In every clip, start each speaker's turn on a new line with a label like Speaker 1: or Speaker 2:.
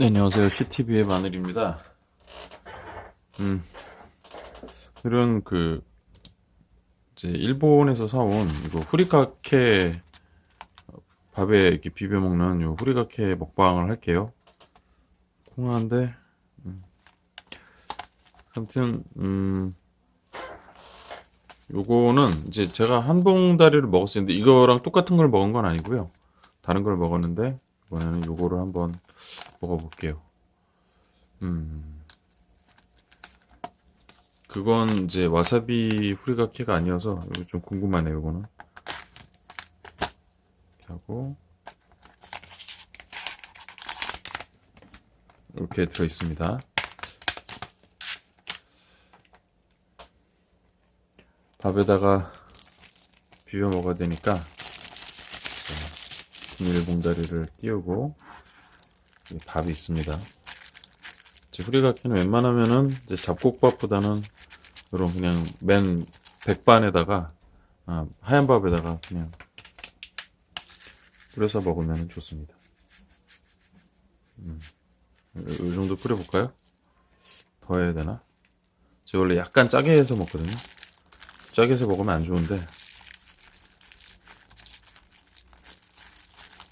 Speaker 1: 네, 안녕하세요. CTV의 마늘입니다. 음, 오늘은 그, 이제 일본에서 사온 이거 후리카케 밥에 이렇게 비벼 먹는 요 후리카케 먹방을 할게요. 콩한데, 음. 아무튼, 음, 요거는 이제 제가 한 봉다리를 먹었었는데 이거랑 똑같은 걸 먹은 건 아니고요. 다른 걸 먹었는데, 이번에는 요거를 한번 먹어볼게요. 음. 그건 이제 와사비 후리가케가 아니어서 이거 좀 궁금하네요, 이거는. 이렇게 하고 이렇게 들어 있습니다. 밥에다가 비벼 먹어야 되니까 자, 비닐봉다리를 띄우고 이 밥이 있습니다. 이제 후리가케는 웬만하면은 잡곡밥보다는 이런 그냥 맨 백반에다가 아, 하얀 밥에다가 그냥 뿌려서 먹으면 좋습니다. 음, 이, 이 정도 뿌려볼까요? 더 해야 되나? 제가 원래 약간 짜게 해서 먹거든요. 짜게 해서 먹으면 안 좋은데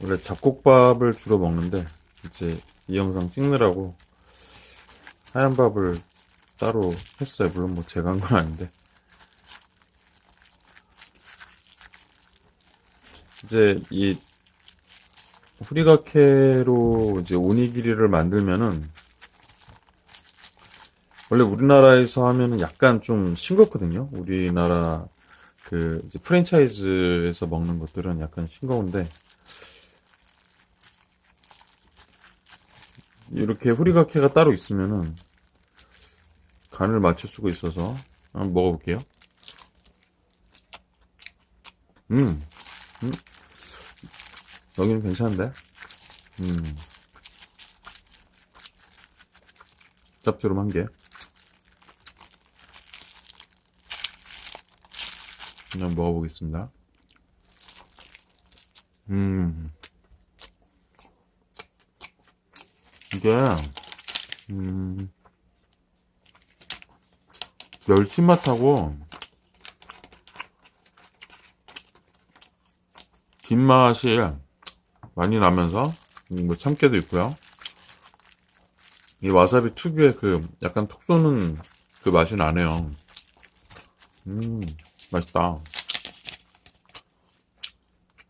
Speaker 1: 원래 잡곡밥을 주로 먹는데 이제 이 영상 찍느라고 하얀 밥을 따로 했어요. 물론 뭐 제가 한 건 아닌데. 이제 이 후리가케로 이제 오니기리를 만들면은 원래 우리나라에서 하면은 약간 좀 싱겁거든요. 우리나라 그 프랜차이즈에서 먹는 것들은 약간 싱거운데 이렇게 후리가케가 따로 있으면은 간을 맞출 수가 있어서 한번 먹어볼게요. 음, 음, 여기는 괜찮은데? 음, 짭조름한 게. 그냥 먹어보겠습니다. 음. 이게 음, 멸치 맛하고 김 맛이 많이 나면서 음, 뭐 참깨도 있고요. 이 와사비 특유의 그 약간 톡 쏘는 그 맛이 나네요. 음, 맛있다.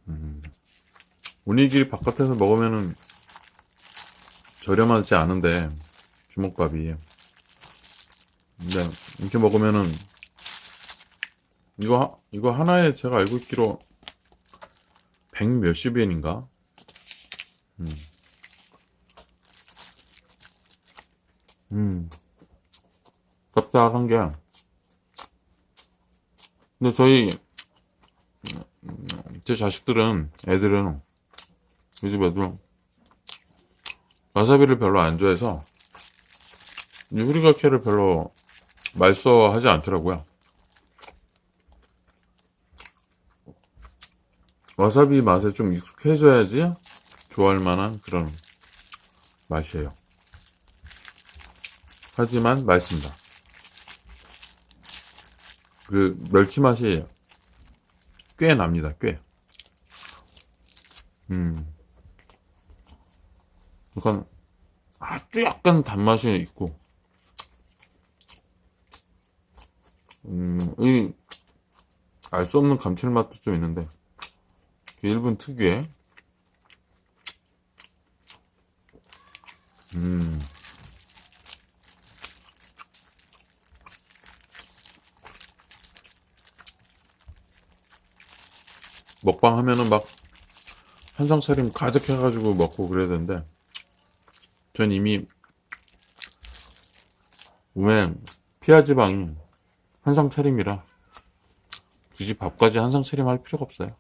Speaker 1: 음, 오니기리 바깥에서 먹으면은 저렴하지 않은데 주먹밥이 근데 이렇게 먹으면은 이거 하- 이거 하나에 제가 알고 있기로 100 몇십 엔인가 음. 음. 짭짤한 게 근데 저희 음, 제 자식들은 애들은 우리 집 애들은 와사비를 별로 안 좋아해서 이 후리가케를 별로 맛있어하지 않더라고요. 와사비 맛에 좀 익숙해져야지 좋아할 만한 그런 맛이에요. 하지만 맛있습니다. 그 멸치 맛이 꽤 납니다. 꽤. 음. 약간 아주 약간 단맛이 있고. 음, 이 알 수 없는 감칠맛도 좀 있는데 그 일본 특유의. 음, 먹방 하면은 막 한상 차림 가득 해가지고 먹고 그래야 되는데 전 이미 몸에 피하 지방이 한상 차림이라 굳이 밥까지 한상 차림 할 필요가 없어요.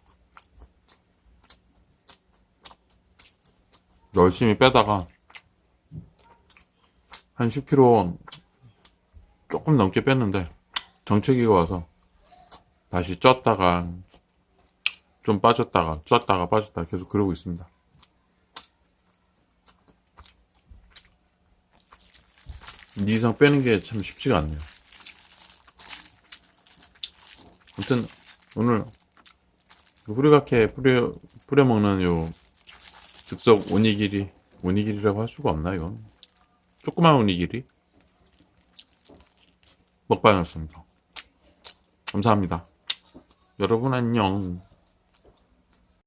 Speaker 1: 열심히 빼다가 한 10kg 조금 넘게 뺐는데 정체기가 와서 다시 쪘다가 좀 빠졌다가 쪘다가 빠졌다가 계속 그러고 있습니다. 이 이상 빼는 게 참 쉽지가 않네요. 아무튼 오늘 후리가케 뿌려 뿌려 먹는 요 즉석 오니기리 오니기리라고 할 수가 없나 이건 조그만 오니기리 먹방이었습니다. 감사합니다. 여러분 안녕.